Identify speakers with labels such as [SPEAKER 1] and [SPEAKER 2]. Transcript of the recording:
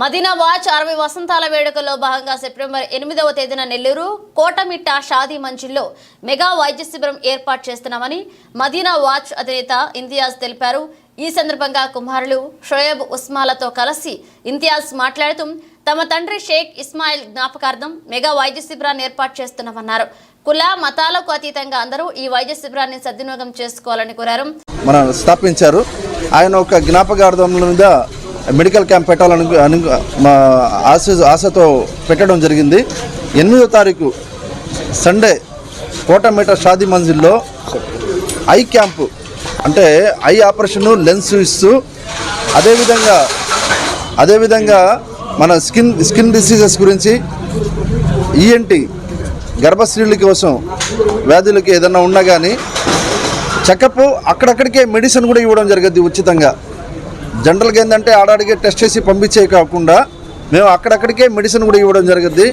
[SPEAKER 1] Madina watch అరవై వసంతాల వేడుకల్లో భాగంగా సెప్టెంబర్ ఎనిమిదవ తేదీన నెల్లూరు కోటమిట్ట షాదీ మంజిల్లో మెగా వైద్య శిబిరం ఏర్పాటు చేస్తున్నామని మదీనా వాచ్ అధినేత ఇంతియాజ్ తెలిపారు. ఈ సందర్భంగా కుమారులు షోయబ్ ఉస్మాలతో కలిసి ఇంతియాజ్ మాట్లాడుతూ తమ తండ్రి షేక్ ఇస్మాయిల్ జ్ఞాపకార్థం మెగా వైద్య శిబిరాన్ని ఏర్పాటు చేస్తున్నామన్నారు. కుల మతాలకు అతీతంగా అందరూ ఈ వైద్య శిబిరాన్ని సద్వినియోగం చేసుకోవాలని కోరారు.
[SPEAKER 2] మనం స్థాపించారు. ఆయన ఒక జ్ఞాపకార్థం మీద మెడికల్ క్యాంప్ పెట్టాలని అను మా ఆశ ఆశతో పెట్టడం జరిగింది. ఎనిమిదో తారీఖు సండే కోటమేట షాదీ మంజిల్లో ఐ క్యాంపు అంటే ఐ ఆపరేషన్ లెన్స్ ఇస్తూ అదేవిధంగా అదేవిధంగా మన స్కిన్ స్కిన్ డిసీజెస్ గురించి ఈఎన్టీ గర్భశ్రీల కోసం వ్యాధులకి ఏదైనా ఉన్నా కానీ చెకప్ అక్కడక్కడికే మెడిసిన్ కూడా ఇవ్వడం జరిగింది ఉచితంగా. జనరల్గా ఏంటంటే ఆడాడికి టెస్ట్ చేసి పంపించే కాకుండా మేము అక్కడక్కడికే మెడిసిన్ కూడా ఇవ్వడం జరిగింది.